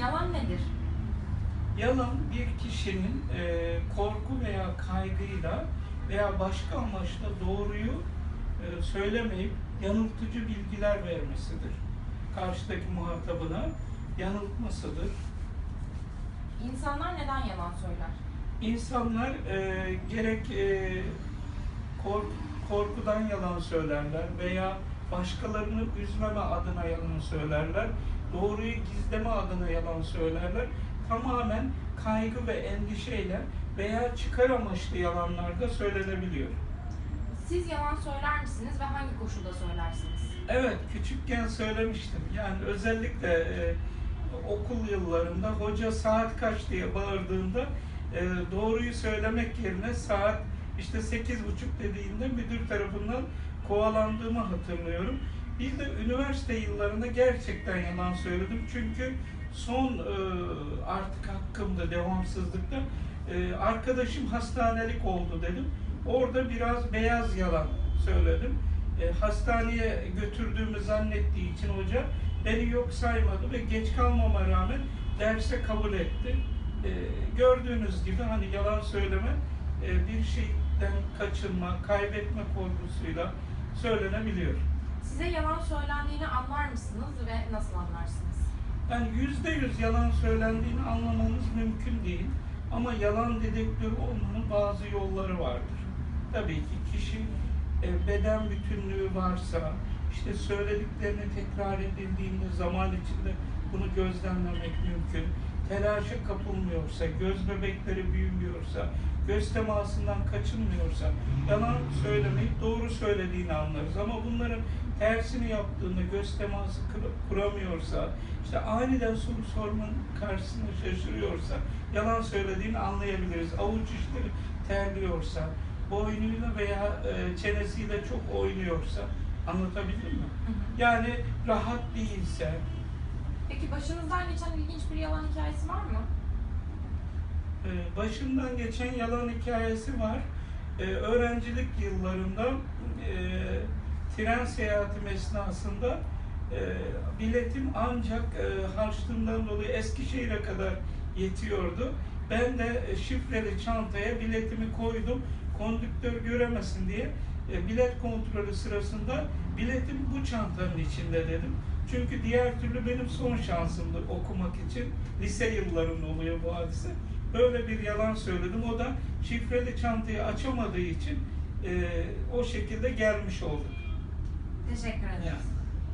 Yalan nedir? Yalan bir kişinin e, korku veya kaygıyla veya başka amaçla doğruyu e, söylemeyip yanıltıcı bilgiler vermesidir. Karşıdaki muhatabına yanıltmasıdır. İnsanlar neden yalan söyler? İnsanlar e, gerek e, kork- korkudan yalan söylerler veya başkalarını üzmeme adına yalan söylerler. Doğruyu gizleme adına yalan söylerler. Tamamen kaygı ve endişeyle veya çıkar amaçlı yalanlar da söylenebiliyor. Siz yalan söyler misiniz ve hangi koşulda söylersiniz? Evet, küçükken söylemiştim. Yani özellikle e, okul yıllarında hoca saat kaç diye bağırdığında e, doğruyu söylemek yerine saat işte sekiz buçuk dediğinde müdür tarafından kovalandığımı hatırlıyorum. Bir de üniversite yıllarında gerçekten yalan söyledim. Çünkü son e, artık hakkımda devamsızlıkta e, arkadaşım hastanelik oldu dedim. Orada biraz beyaz yalan söyledim e, hastaneye götürdüğümü zannettiği için hoca beni yok saymadı ve geç kalmama rağmen derse kabul etti. E, gördüğünüz gibi hani yalan söyleme e, bir şeyden kaçınma, kaybetme korkusuyla söylenebiliyor. Size yalan söylendiğini anlar mısınız ve nasıl anlarsınız? Yani yüzde yüz yalan söylendiğini anlamamız mümkün değil. Ama yalan dedektörü olmanın bazı yolları vardır. Tabii ki kişi e, beden bütünlüğü varsa, işte söylediklerini tekrar edildiğinde zaman içinde bunu gözlemlemek mümkün. Telaşa kapılmıyorsa, göz bebekleri büyümüyorsa, göz temasından kaçınmıyorsa yalan söylemeyip doğru söylediğini anlarız. Ama bunların tersini yaptığında göz teması kur- kuramıyorsa, işte aniden soru sormanın karşısında şaşırıyorsa yalan söylediğini anlayabiliriz. Avuç içleri terliyorsa, boynuyla veya e, çenesiyle çok oynuyorsa anlatabildim mi? Yani rahat değilse, Peki başınızdan geçen ilginç bir yalan hikayesi var mı? e, başından geçen yalan hikayesi var. E, öğrencilik yıllarında tren seyahatim esnasında e, biletim ancak e, harçlığımdan dolayı Eskişehir'e kadar yetiyordu. Ben de e, şifreli çantaya biletimi koydum. Kondüktör göremesin diye e, bilet kontrolü sırasında biletim bu çantanın içinde dedim. Çünkü diğer türlü benim son şansımdı okumak için. Lise yıllarında oluyor bu hadise. Böyle bir yalan söyledim. O da şifreli çantayı açamadığı için e, o şekilde gelmiş olduk. Teşekkür ederiz.